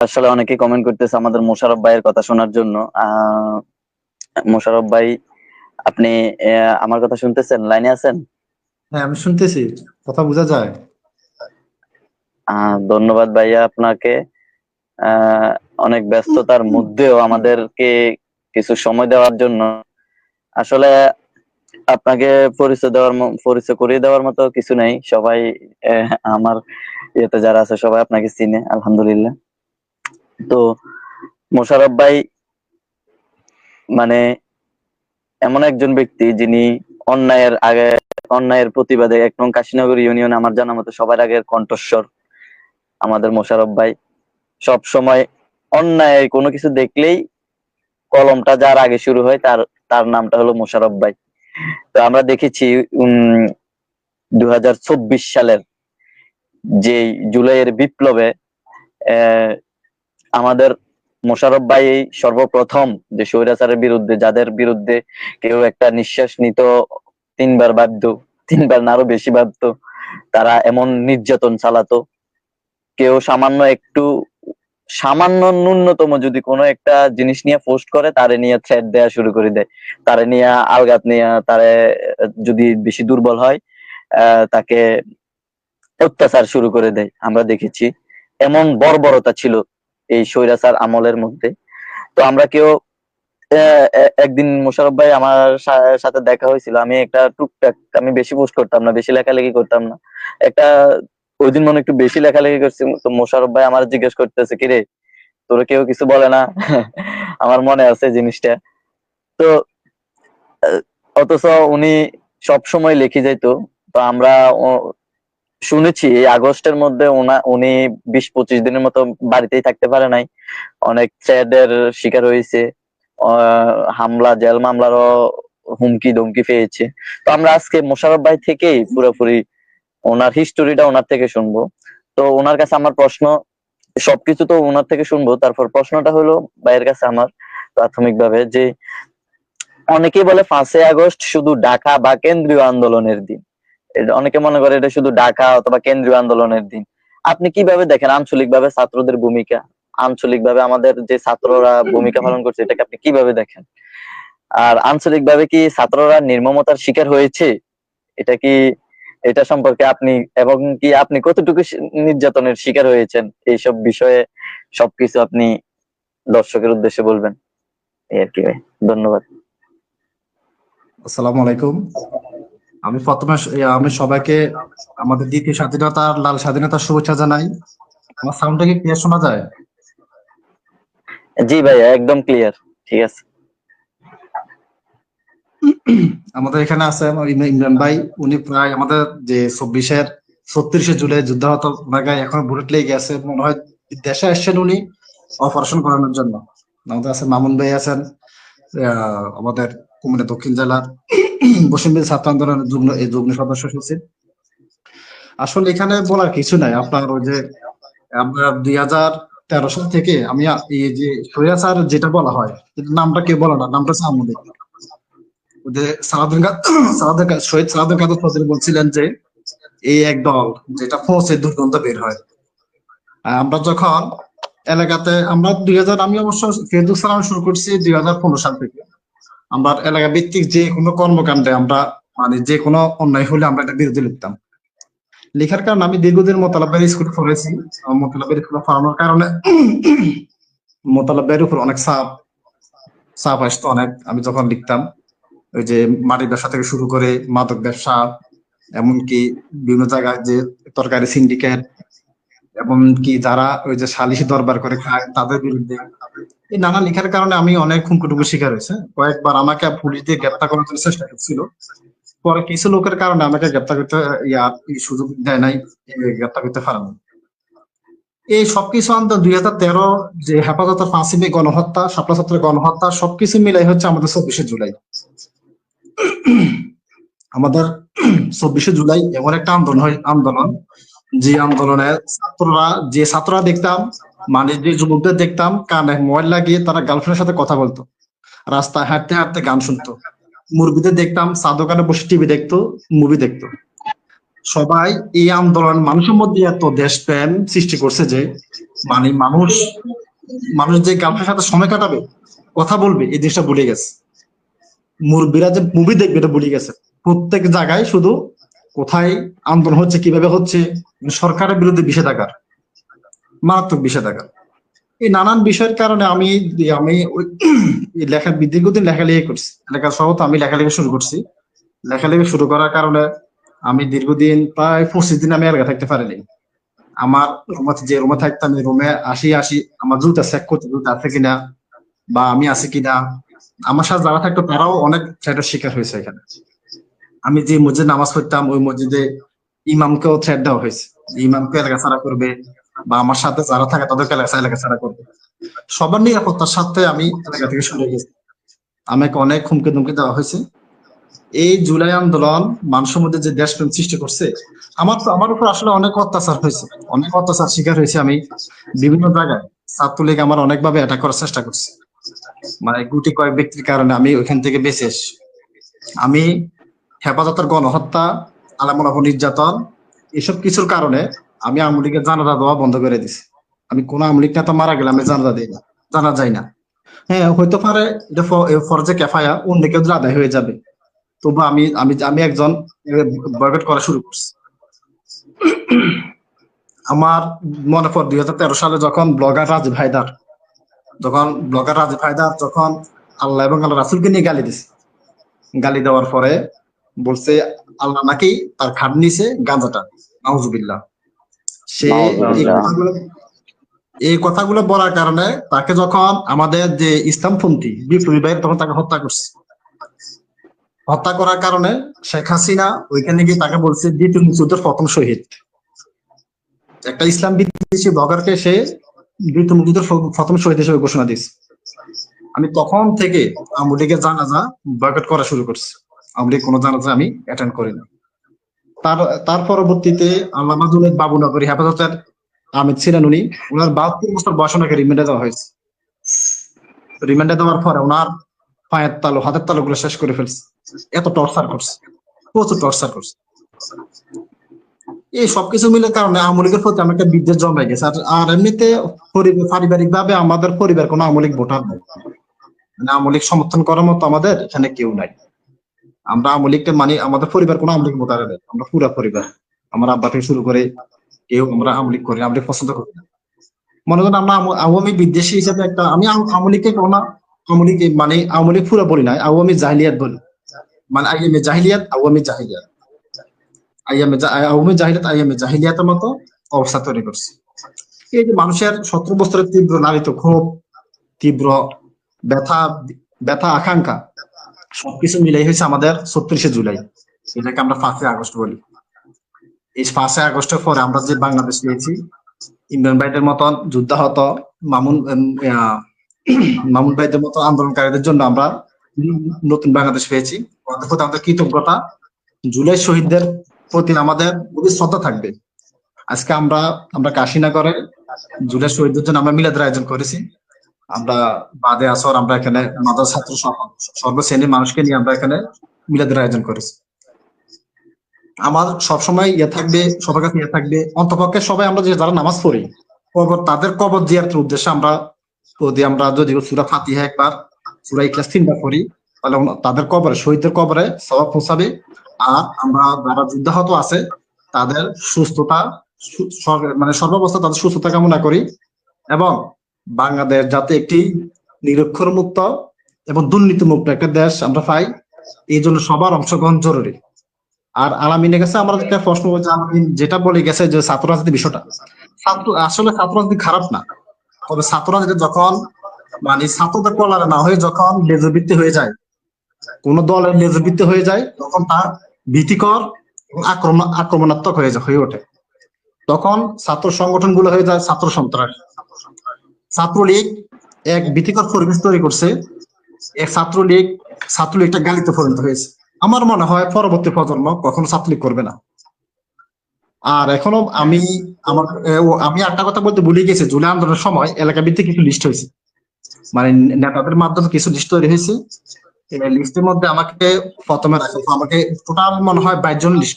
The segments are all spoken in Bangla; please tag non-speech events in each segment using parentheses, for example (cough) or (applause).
আসলে অনেকে কমেন্ট করতেছে আমাদের মোশারফ ভাইয়ের কথা শোনার জন্য। মোশারফ ভাই আপনি আমার কথা শুনতেছেন? লাইনে আছেন? হ্যাঁ আমি শুনতেছি। কথা বোঝা যায়? ধন্যবাদ ভাইয়া আপনাকে। অনেক ব্যস্ততার মধ্যেও আমাদেরকে কিছু সময় দেওয়ার জন্য। আসলে আপনাকে পরিচয় দেওয়ার পরিচয় করিয়ে দেওয়ার মতো কিছু নাই। সবাই আমার ইয়েতে যারা আছে সবাই আপনাকে চিনে আলহামদুলিল্লাহ। তো মোশারফ ভাই মানে এমন একজন ব্যক্তি যিনি অন্যায়ের আগে, অন্যায়ের প্রতিবাদে এক নং কাশীনগর ইউনিয়ন আমার জানা মতো সবার আগের কণ্ঠস্বর আমাদের মোশারফ ভাই। সব সময় অন্যায় কোনো কিছু দেখলেই কলমটা যার আগে শুরু হয় তার তার নামটা হলো মোশারফ ভাই। তো আমরা দেখেছি, উম দু হাজার চব্বিশ সালের যে জুলাইয়ের বিপ্লবে আমাদের মোশারফ ভাই এই সর্বপ্রথম যে স্বৈরাচারের বিরুদ্ধে, যাদের বিরুদ্ধে কেউ একটা নিঃশ্বাস নিত, তিনবার বাধ্য, তিনবার আরও বেশি বাধ্য, তারা এমন নির্যাতন চালাতো। কেউ সামান্য একটু, সামান্য ন্যূনতম যদি কোনো একটা জিনিস নিয়ে পোস্ট করে, তারে নিয়ে থ্রেড দেওয়া শুরু করে দেয়। তারে নিয়ে আলগাত নিয়ে, তারে যদি বেশি দুর্বল হয় তাকে অত্যাচার শুরু করে দেয়। আমরা দেখেছি, এমন বর্বরতা ছিল। এই স্বৈরাচার আমলের মধ্যে। তো আমরা কেউ একদিন মোশারফ ভাই আমার সাথে দেখা হয়েছিল। আমি একটা টুকটাক, আমি বেশি পোস্ট করতাম না, বেশি লেখালেখি করতাম না। একটা ওই দিন মনে একটু বেশি লেখালেখি করছি। তো মোশারফ ভাই আমার জিজ্ঞেস করতেছে, কিরে, তোর কেউ কিছু বলে না? (laughs) আমার মনে আছে জিনিসটা। তো অথচ উনি সব সময় লিখে যাইতো। তো আমরা শুনেছি, এই আগস্টের মধ্যে ওনা, উনি বিশ পঁচিশ দিনের মতো বাড়িতেই থাকতে পারে নাই। অনেক থ্রেডের শিকার হয়েছে। হামলা, জেল মামলারও হুমকি, ধমকি পেয়েছে। তো আমরা আজকে মোশারফ ভাই থেকেই পুরোপুরি ওনার হিস্টোরিটা ওনার থেকে শুনব। তো ওনার কাছে আমার প্রশ্ন, সবকিছু তো ওনার থেকে শুনব। তারপর প্রশ্নটা হলো ভাইয়ের কাছে আমার প্রাথমিকভাবে যে, অনেকেই বলে পাঁচই আগস্ট শুধু ঢাকা বা কেন্দ্রীয় আন্দোলনের দিন। অনেকে মনে করে এটা শুধু ঢাকা অথবা কেন্দ্রীয় আন্দোলনের দিন। আপনি কীভাবে দেখেন আঞ্চলিকভাবে ছাত্রদের ভূমিকা? আঞ্চলিকভাবে আমাদের যে ছাত্ররা ভূমিকা পালন করছে, এটাকে আপনি কীভাবে দেখেন? আর আঞ্চলিকভাবে কি ছাত্ররা নির্মমতার শিকার হয়েছে? এটা কি, এটা সম্পর্কে আপনি, এবং কি আপনি কতটুকু নির্যাতনের শিকার হয়েছেন? এইসব বিষয়ে সবকিছু আপনি দর্শকের উদ্দেশ্যে বলবেন। এই আর কি ধন্যবাদ। আসসালামু আলাইকুম। আমি প্রথমে আমি সবাইকে আমাদের দ্বিতীয় স্বাধীনতার লাল স্বাধীনতার শুভেচ্ছা জানাই। আমার সাউন্ডটা কি ক্লিয়ার শোনা যায়? জি ভাইয়া একদম ক্লিয়ার ঠিক আছে। আমাদের এখানে আছে ইমরান ভাই উনি প্রায় আমাদের যে চব্বিশের ছত্রিশে জুলাই যুদ্ধাহত ওনাকে এখন বুলেট লেগে গেছে মনে হয় দেশে আসছেন উনি অপারেশন করানোর জন্য। আমাদের আছে মামুন ভাই আছেন আমাদের কুমিল্লা দক্ষিণ জেলার। বসিমবিল ছাত্র আন্দোলনের যুগ্ম, এই যুগ্ম সদস্য সচিব। আসলে এখানে বলার কিছু নাই। আপনার ওই যে আমরা দুই হাজার তেরো সাল থেকে আমি এই যে স্বৈরাচার যেটা বলা হয় নামটা কেউ বলে না, নামটা হচ্ছে যে শহীদ সালাউদ্দিন কাদের ফজল বলছিলেন যে এই এক দল যেটা পৌঁছে দুর্গন্ধ বের হয়। আমরা যখন এলাকাতে, আমরা দুই হাজার, আমি অবশ্য ফেসবুক চালানো শুরু করছি দুই হাজার পনেরো সাল থেকে। আমরা এলাকা ভিত্তিক যে কোনো কর্মকাণ্ডে আমরা মানে যে কোনো অন্যায় হলে আমরা এটা বিরোধী লিখতাম। লেখার কারণে আমি দীর্ঘদিন মোতালাবের স্কুলে পড়েছি মোতালাবের স্কুলে পড়ানোর কারণে মোতালাবের উপর অনেক চাপ চাপ আসতো অনেক। আমি যখন লিখতাম, ওই যে মাটির ব্যবসা থেকে শুরু করে মাদক ব্যবসা, এমনকি বিভিন্ন জায়গায় যে তরকারি সিন্ডিকেট এমনকি যারা ওই যে সালিশি দরবার করে তাদের বিরুদ্ধে এই নানা লেখার কারণে আমি অনেক হুমকুটুকু শিকার হয়েছে। কয়েকবার আমাকে পুলিশ দিয়ে গ্রেপ্তার করার জন্য চেষ্টা করছিল। পরে কিছু লোকের কারণে আমাকে গ্রেপ্তার করতে সুযোগ দেয় নাই গ্রেপ্তার করতে পারে না এই সবকিছু আনতে দুই হাজার তেরো যে হেফাজতের ফাঁসি মে গণহত্যা, শাপলা ছাত্রের গণহত্যা, সবকিছু মিলাই হচ্ছে আমাদের চব্বিশে জুলাই। আমাদের চব্বিশে জুলাই এমন একটা আন্দোলন হয়, আন্দোলন যে আন্দোলনে ছাত্ররা, যে ছাত্ররা দেখতাম মানে যে যুবকদের দেখতাম, কানে মোবাইল লাগিয়ে তারা গার্লফ্রেন্ডের সাথে কথা বলতো। রাস্তায় হাঁটতে হাঁটতে গান শুনতো। মুরগিদের দেখতাম চা দোকানে বসে টিভি দেখতো মুভি দেখতো। সবাই এই আন্দোলন মানুষের মধ্যে এত দেশপ্রেম সৃষ্টি করছে যে মানে মানুষ মানুষ যে গার্লফ্রেন্ডের সাথে সময় কাটাবে, কথা বলবে, এই জিনিসটা ভুলে গেছে। মুরব্বীরা যে মুভি দেখবে, এটা ভুলে গেছে। প্রত্যেক জায়গায় শুধু কোথায় আন্দোলন হচ্ছে, কীভাবে হচ্ছে সরকারের বিরুদ্ধে বিষেধাগার, মারাত্মক বিষেধাগার। এই নানান বিষয়ের কারণে আমি আমি লেখা, দীর্ঘদিন লেখালেখি করছি। লেখা সহ আমি লেখালেখি শুরু করছি। লেখালেখি শুরু করার কারণে আমি দীর্ঘদিন, প্রায় পঁচিশ দিন আমি এলাকা থাকতে পারিনি। আমার রুমে যে রুমে থাকতাম রুমে আসি আসি আমার জুতা চেক করতে জুতা আছে কিনা বা আমি আছি কিনা। আমার সাথে যারা থাকতো, তারাও অনেক শিকার হয়েছে এখানে। আমি যে মসজিদে নামাজ পড়তাম, ওই মসজিদে ইমামকেও থ্রেট দেওয়া হয়েছে। ইমামকে এলাকা ছাড়া করবে বা আমার সাথে যারা থাকে তাদেরকে এলাকা ছাড়া করবে। সবার নিরাপত্তার সাথে আমি এলাকা থেকে সরে গেছি। আমাকে অনেক হুমকি ধুমকি দেওয়া হয়েছে। এই জুলাই আন্দোলন মানুষের মধ্যে যে দেশপ্রেম সৃষ্টি করছে, আমার তো আমার উপর আসলে অনেক অত্যাচার হয়েছে। অনেক অত্যাচার শিকার হয়েছে আমি বিভিন্ন জায়গায়। ছাত্রলীগ আমার অনেকভাবে অ্যাটাক করার চেষ্টা করছে। মানে গুটি কয়েক ব্যক্তির কারণে আমি ওইখান থেকে বেঁচে আমি হেফাজতের গণহত্যা আলামনা নির্যাতন, এসব কিছুর কারণে আমি আওয়ামী লীগের জানাজা দেওয়া বন্ধ করে দিছি। আমি কোন আওয়ামী লীগ নেতা মারা গেলে আমি জানাজা দিই না, জানা যায় না। হ্যাঁ হইতে পারে ফরজে কেফায়া অন্য কেউ আদায় হয়ে যাবে। তবু আমি আমি আমি একজন বয়কট করা শুরু করছি। আমার মনে পড়ে দুই হাজার তেরো সালে যখন ব্লগার রাজীব হায়দার, যখন ব্লগার রাজীব হায়দার যখন আল্লাহ এবং আল্লাহ রাসুলকে নিয়ে গালি দিছে। গালি দেওয়ার পরে বলছে আল্লাহ নাকি তার খাট নিছে গাঁজাটা। নাউজুবিল্লাহ। সে এই কথাগুলো বলার কারণে তাকে যখন আমাদের যে ইসলামপন্থী বিপ্লবী ভাইয়ের তখন তাকে হত্যা করছে। হত্যা করার কারণে শেখ হাসিনা ওইখানে গিয়ে তাকে বলছে দ্বিতীয় মুক্তিযুদ্ধের প্রথম শহীদ। একটা ইসলাম বিদ্বেষী ব্লগারকে সে দ্বিতীয় মুক্তিযুদ্ধের প্রথম শহীদ হিসেবে ঘোষণা দিয়েছে। আমি তখন থেকে লীগের জানাজা বয়কট করা শুরু করছি। লীগ কোনো জানাজা আমি অ্যাটেন্ড করি না। তার তার পরবর্তীতে আল্লামা জুনেদ বাবুনগরী হেফাজতের আমির ছিলেন উনি। ওনার বাহাত্তর বছর বয়স ওনাকে রিমান্ডে দেওয়া হয়েছে। রিমান্ডে দেওয়ার পরে ওনার পায়ের তালু, হাতের তালু গুলো শেষ করে ফেলছে। এত টর্চার করছে। প্রচুর টর্চার করছে। এই সবকিছু মিলে কারণে আওয়ামী লীগের প্রতি আমার একটা বিদ্বেষ জমে গেছে। আর আর এমনিতে পারিবারিক ভাবে আমাদের পরিবার কোনো আওয়ামী লীগ ভোটার নেই। মানে আওয়ামী লীগ সমর্থন করার মতো আমাদের এখানে কেউ নাই। আমরা আওয়ামী লীগকে মানি, আমাদের পরিবার কোনো লীগ ভোটার নেই। আমরা পুরা পরিবার। আমার আব্বা থেকে শুরু করে কেউ আমরা আওয়ামী লীগ করি আওয়ামী লীগ পছন্দ করি না। মনে করেন আমরা আওয়ামী- বিদ্বেষী হিসেবে একটা আমি আওয়াম- কোনো আওয়ামী মানে আওয়ামী পুরো বলি না, আওয়ামী জাহিলিয়াত বলি। মানে আইএমএ জাহিলিয়াত, আওয়ামী জাহিলিয়াত। আইএমএ আওয়ামী জাহিলিয়াত, আইএমএ জাহিলিয়াতের মতো অবস্থা তৈরি করছে। এই যে মানুষের সতেরো বছরের তীব্র নারীত ক্ষোভ, তীব্র ব্যথা ব্যথা, আকাঙ্ক্ষা সবকিছু মিলাই হয়েছে আমাদের ছত্রিশে জুলাই। এটাকে আমরা পাঁচই আগস্ট বলি। এই পাঁচই আগস্টের পরে আমরা যে বাংলাদেশ পেয়েছি ইমরান ভাইদের মতন যুদ্ধাহত মামুন মামুন ভাইদের মতো আন্দোলনকারীদের জন্য আমরা নতুন বাংলাদেশ পেয়েছি। ওদের আমাদের কৃতজ্ঞতা। জুলাই শহীদদের প্রতি আমাদের গভীর শ্রদ্ধা থাকবে। আজকে আমরা আমরা কাশিনগরে জুলাই শহীদদের জন্য আমরা মিলাদের আয়োজন করেছি। আমরা বাদে আসর আমরা এখানে মাদার ছাত্র সর্বশ্রেণীর মানুষকে নিয়ে আমরা এখানে মিলাদের আয়োজন করেছি। আমার সবসময় ইয়ে থাকবে, সবার কাছে ইয়ে থাকবে। অন্তপক্ষে সবাই আমরা যে যারা নামাজ পড়ি কবর তাদের কবর জিয়ারতের উদ্দেশ্যে আমরা যদি আমরা যদি সুরা ফাতিহা একবার, সুরা ইখলাস তিনবার করি তাহলে তাদের কবরে, শহীদদের কবরে সবাব পৌঁছাবে। আর আমরা যারা যুদ্ধাহত আছে, তাদের সুস্থতা মানে সর্বাবস্থা তাদের সুস্থতা কামনা করি। এবং বাংলাদেশ যাতে একটি নিরক্ষর মুক্ত এবং দুর্নীতি মুক্ত একটা দেশ আমরা পাই। এই জন্য সবার অংশগ্রহণ জরুরি। আর আলামিনের কাছে আমার একটা প্রশ্ন হচ্ছে আলামিন যেটা বলে গেছে যে ছাত্র রাজনীতি বিষয়টা। ছাত্র, আসলে ছাত্র রাজনীতি খারাপ না। তবে ছাত্র রাজনীতি যখন মানে ছাত্রদের কলারে না হয়ে যখন লেজবৃত্তি হয়ে যায়, কোন দলের লেজবৃত্তি হয়ে যায়, তখন তার ভীতিকর আক্রমণ, আক্রমণাত্মক হয়ে যায়, হয়ে ওঠে। তখন ছাত্র সংগঠনগুলো হয়ে যায় ছাত্র সন্ত্রাস। ছাত্রলীগ এক ভীতিকর পরিবেশ তৈরি করছে। এক ছাত্রলীগ, ছাত্রলীগটা গালিতে পরিণত হয়েছে। আমার মনে হয় পরবর্তী প্রজন্ম কখনো ছাত্রলীগ করবে না। আর এখনও আমি আমার আমি একটা কথা বলতে ভুলে গেছি, জুলাই আন্দোলনের সময় এলাকা ভিত্তিক কিছু লিস্ট হয়েছে। মানে নেতাদের মাধ্যমে কিছু লিস্ট তৈরি হয়েছে। লিস্টের মধ্যে আমাকে প্রথমে রাখা। আমাকে টোটাল মনে হয় বাইশ জন লিস্ট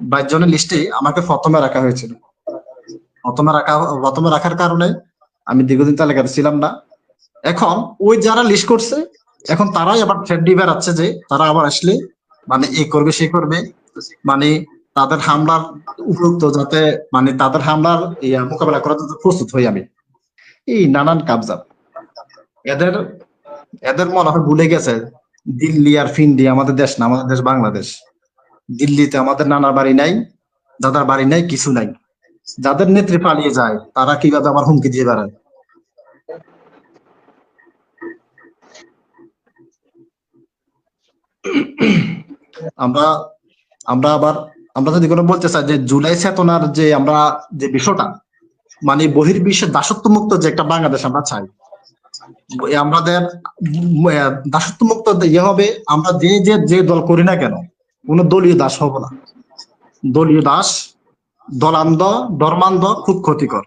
বাইশ জনের লিস্টে আমাকে প্রথমে রাখা হয়েছিল। প্রথমে রাখা প্রথমে রাখার কারণে আমি দীর্ঘদিন তালিকাতে ছিলাম না। এখন ওই যারা লিস্ট করছে, এখন তারাই আবার থ্রেড দিয়ে বেড়াচ্ছে যে তারা আবার আসলে মানে এ করবে, সে করবে। মানে তাদের হামলার উপযুক্ত যাতে মানে তাদের হামলার মোকাবেলা করার জন্য প্রস্তুত হই আমি। এই নানান কাবজাব। এদের এদের মনে হয় ভুলে গেছে, দিল্লি আর ফিন্ডি আমাদের দেশ না, আমাদের দেশ বাংলাদেশ। দিল্লিতে আমাদের নানার বাড়ি নাই, দাদার বাড়ি নাই, কিছু নাই। যাদের নেত্রী পালিয়ে যায়, তারা কীভাবে আবার হুমকি দিয়ে বেড়ায়? আমরা আমরা আবার, আমরা যদি কোনো বলতে চাই যে জুলাই চেতনার যে আমরা যে বিষয়টা মানে বহির্বিশ্বের দাসত্ব মুক্ত যে একটা বাংলাদেশ আমরা চাই আমাদের দাসত্ব মুক্ত ইয়ে হবে, আমরা যে যে যে দল করি না কেন, কোন দলীয় দাস হব না। দলীয় দাস দলান্ধ, ধর্মান্ধ খুব ক্ষতিকর।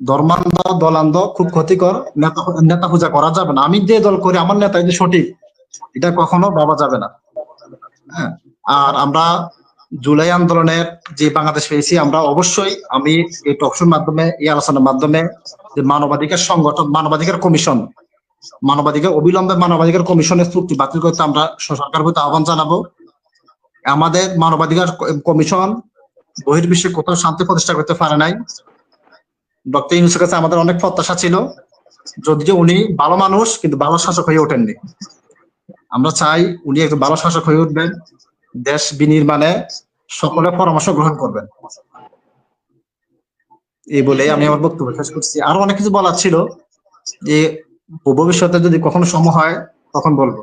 ধর্মান্ধ, দলান্ধ খুব ক্ষতিকর, নেতা নেতা পূজা করা যাবে না। আমি যে দল করি, আমার নেতা যে সঠিক, এটা কখনো ভাবা যাবে না। হ্যাঁ আর আমরা জুলাই আন্দোলনের যে বাংলাদেশ পেয়েছি, আমরা অবশ্যই, আমি এই টকশোর মাধ্যমে, এই আলোচনার মাধ্যমে যে মানবাধিকার সংগঠন, মানবাধিকার কমিশন, মানবাধিকার, অবিলম্বে মানবাধিকার কমিশনের চুক্তি বাতিল করতে আমরা সরকার প্রতি আহ্বান জানাব। আমাদের মানবাধিকার কমিশন বহির্বিশ্বে কোথাও শান্তি প্রতিষ্ঠা করতে পারে নাই। ডক্টর ইউনুসের কাছে আমাদের অনেক প্রত্যাশা ছিল, যদিও উনি ভালো মানুষ, কিন্তু ভালো শাসক হয়ে ওঠেননি। আমরা চাই উনি একজন ভালো শাসক হয়ে উঠবেন, দেশ বিনির্মাণে সকলে পরামর্শ গ্রহণ করবেন। এই বলে আমি আমার বক্তব্য শেষ করছি। আরও অনেক কিছু বলার ছিল, যে ভবিষ্যতে যদি কখনো সময় হয়, তখন বলব।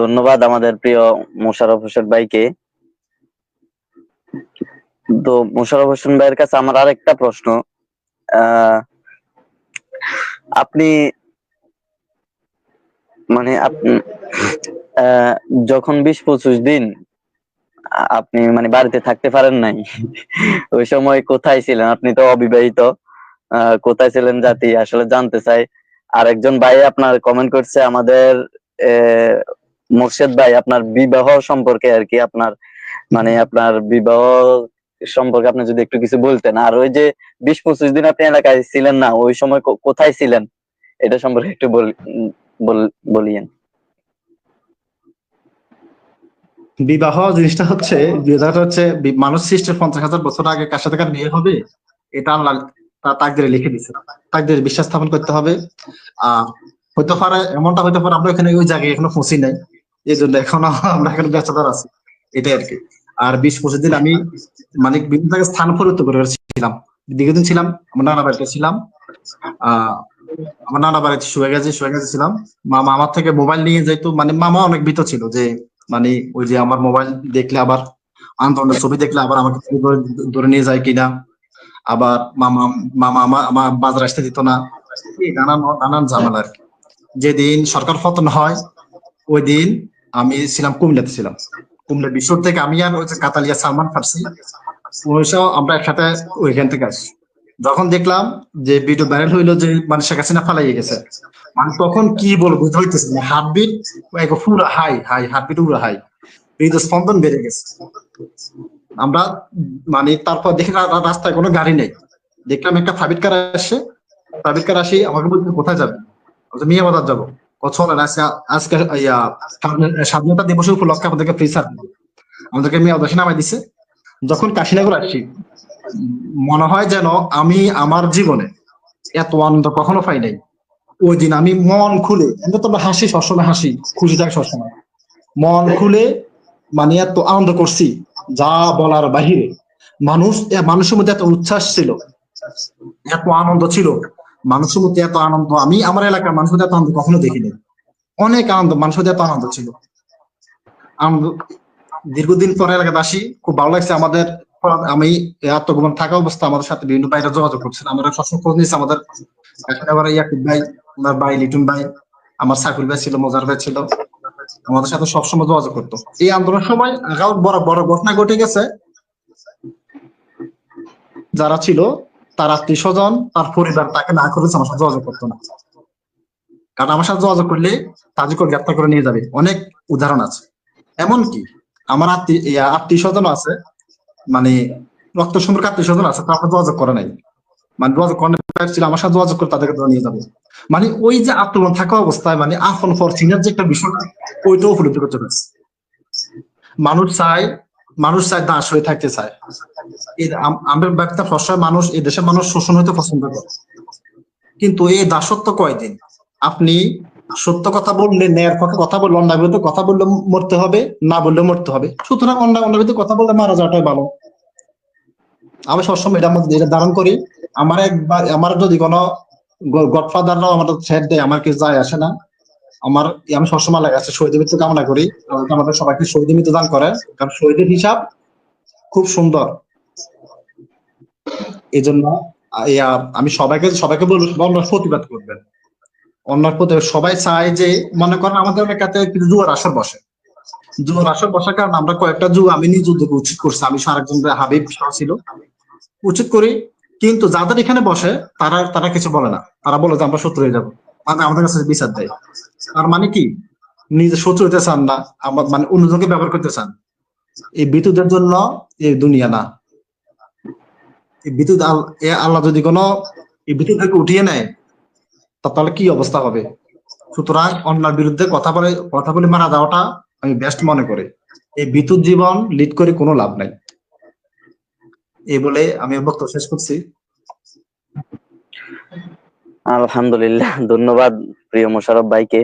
ধন্যবাদ আমাদের প্রিয় মোশাররফ হোসেন ভাইকে। তো মোশাররফ হোসেন ভাইয়ের কাছে আমার আরেকটা প্রশ্ন আপনি মানে যখন বিশ পঁচিশ দিন আপনি মানে বাড়িতে থাকতে পারেন নাই, ওই সময় কোথায় ছিলেন? আপনি তো অবিবাহিত কোথায় ছিলেন জাতি? আসলে জানতে চাই। আর একজন ভাই আপনার কমেন্ট করছে, আমাদের মোর্শেদ ভাই, আপনার বিবাহ সম্পর্কে আর কি আপনার মানে আপনার বিবাহ সম্পর্কে আপনি যদি একটু কিছু বলতেন। আর ওই যে বিশ পঁচিশ দিন আপনি এলাকায় ছিলেন না, ওই সময় কোথায় ছিলেন? এটা সম্পর্কে একটু বলিয়েন। বিবাহ জিনিসটা হচ্ছে, বিবাহটা হচ্ছে মানুষ সৃষ্টির পঞ্চাশ হাজার বছর আগে কার সাথে কার বিয়ে হবে, এটা আল্লাহ তাকদিরে লিখে দিচ্ছে তাকদিরে বিশ্বাস স্থাপন করতে হবে। আহ, হইতে পারে, এমনটা হইতে পারে, আমরা এখানে ওই জায়গায় এখনও পৌঁছি নাই। এই জন্য এখনও আমরা এখানে ব্যস্ততার আছি। এটাই আর কি আর বিশ পঁচিশ দিন আমি মানে বিভিন্ন জায়গায় স্থান পরিবর্তন করে ছিলাম। দীর্ঘদিন ছিলাম, আমার নানা বাড়িতে ছিলাম। আহ, আমার নানা বাড়িতে শুয়ে গেছে শুয়ে গেছে ছিলাম। মামা আমার থেকে মোবাইল নিয়ে যাইতো মানে মামা অনেক ভীত ছিল যে মানে ওই যে আমার মোবাইল দেখলে আবার আন্দোলনের ছবি দেখলে আবার আমাকে ধরে নিয়ে যায় কিনা। আবার মামা মামা আমার আমার বাজার আসতে দিত না। নানান নানান ঝামেলা আর কি যেদিন সরকার পতন হয়, ওই দিন আমি ছিলাম কুমিল্লাতে ছিলাম। কুমিল্লা বিশ্ব থেকে আমি আর ওই যে কাতালিয়া সালমান ফার্সি ওই সব আমরা একসাথে ওইখান থেকে আসি যখন দেখলাম যে ভিডিও ভাইরাল হইল যে মানে শেখ হাসিনা ফালাইয়ে গেছে মানে তখন কি বলব হইতেছে না। হার্টবিট পুরো হাই হাই হার্টবিট পুরো হাই হৃদয় স্পন্দন বেড়ে গেছে। আমরা মানে তারপর দেখি রাস্তায় কোনো গাড়ি নেই। দেখলাম একটা প্রাইভেট কার আসছে প্রাইভেট কার আসি, আমাকে বলছে, কোথায় যাবে? মিয়া বাজার যাব। চলেন আজকে স্বাধীনতা দিবস উপলক্ষে আমাদেরকে ফ্রি আমাদেরকে মিয়া বাজার নামাই দিছে। যখন কাশীনগর আসছি, মনে হয় যেন আমি আমার জীবনে এত আনন্দ কখনো পাই নাই। ওই দিন আমি মন খুলে, এমনি তো আমরা হাসি, সবসময় হাসি, খুশি থাকে সবসময়। মন খুলে মানে এত আনন্দ করছি, যা বলার বাহিরে। মানুষ মানুষের মধ্যে এত উচ্ছ্বাস ছিল, এত আনন্দ ছিল। মানুষের মধ্যে এত আনন্দ, আমি আমার এলাকার মানুষের এত আনন্দ কখনো দেখিনি। অনেক আনন্দ, মানুষের এত আনন্দ ছিল। আনন্দ দীর্ঘদিন পরে এলাকাতে আসি, খুব ভালো লাগছে আমাদের। আমি আত্মগোপন থাকা অবস্থা আমাদের সাথে বিভিন্ন বাইরে যোগাযোগ করছেন। আমরা সবসময় খোঁজ নিয়েছি আমাদের। এখানে ইয়াকুব ভাই আমার ভাই, লিটুন ভাই, আমার সাকুল ভাই ছিল, মজার ভাই ছিল। আমাদের সাথে সবসময় যোগাযোগ করতো। এই আন্দোলনের সময় আগাও বড় বড় ঘটনা ঘটে গেছে। যারা ছিল তার আত্মীয় স্বজন তার পরিবার তাকে না করেছে আমার সাথে যোগাযোগ করতো না। কারণ আমার সাথে যোগাযোগ করলে তাদেরকে গ্রেপ্তার করে নিয়ে যাবে। অনেক উদাহরণ আছে। এমনকি আমার আত্মীয় আত্মীয় স্বজন আছে মানে রক্ত সম্পর্কে আত্মীয় স্বজন আছে, তারা যোগাযোগ করে নাই। মানে যোগাযোগ করে ছিল আমার সাথে যোগাযোগ করে তাদেরকে ধরে নিয়ে যাবে। মানে ওই যে আত্মীয় থাকা অবস্থায় মানে আপন ফর সিনিয়র যে একটা বিষয়, ওইটাও উপলব্ধি করতে পারছে। মানুষ চায় মানুষ চায় দাস হয়ে থাকতে চায়। আমরা ব্যক্তি সবসময় মানুষ, এই দেশের মানুষ শোষণ হতে পছন্দ করে। কিন্তু এই দাসত্ব কয়দিন? আপনি সত্য কথা বললে, ন্যায়ের পক্ষে কথা বললে অন্যায় বিরুদ্ধে কথা বললে মরতে হবে, না বললে মরতে হবে। সুতরাং অন্যায় অন্যায় বিরুদ্ধে কথা বললে মারা যাওয়াটাই ভালো। আমি সবসময় এটা এটা ধারণ করি, আমার একবার আমার যদি কোনো গডফাদাররাও আমার ছেড় দেয়, আমার কিছু যায় আসে না। আমার, আমি সবসময় লাগে আছে শহীদ মৃত্যু কামনা করি। আমাদের সবাইকে শহীদ মৃত্যু দান করে কারণ শহীদের হিসাব খুব সুন্দর। এই জন্য আমি সবাইকে সবাইকে বলব প্রতিবাদ করবেন। অন্যায় প্রতি, সবাই চায় যে, মনে করেন আমাদের এলাকাতে কিছু জুয়ার আসর বসে। জুয়ার আসর বসার কারণে আমরা কয়েকটা জুয়া আমি নিজ উদ্যোগে উচিত করছি। আমি সারাজন হাবিব ছিল। উচিত করি, কিন্তু যাদের এখানে বসে, তারা তারা কিছু বলে না। তারা বলে যে, আমরা শত্রু হয়ে যাব। আমাদের কাছে বিচার দেয়। তার মানে কি? নিজে শত্রু হতে চান না আমার মানে অন্যজনকে ব্যবহার করতে চান। এই বিদ্যুতের জন্য এই দুনিয়া না। এই বিদ্যুৎ আল্লাহ যদি কোনো এই বিদ্যুৎকে উঠিয়ে নেয় তাহলে কি অবস্থা হবে? সুতরাং অন্যার বিরুদ্ধে কথা বলে কথা বলে মারা যাওয়াটা আমি বেস্ট মনে করি। এই বিদ্যুৎ জীবন লিড করে কোনো লাভ নাই। এই বলে আমি বক্তব্য শেষ করছি। আলহামদুলিল্লাহ, ধন্যবাদ প্রিয় মোশারফ ভাইকে।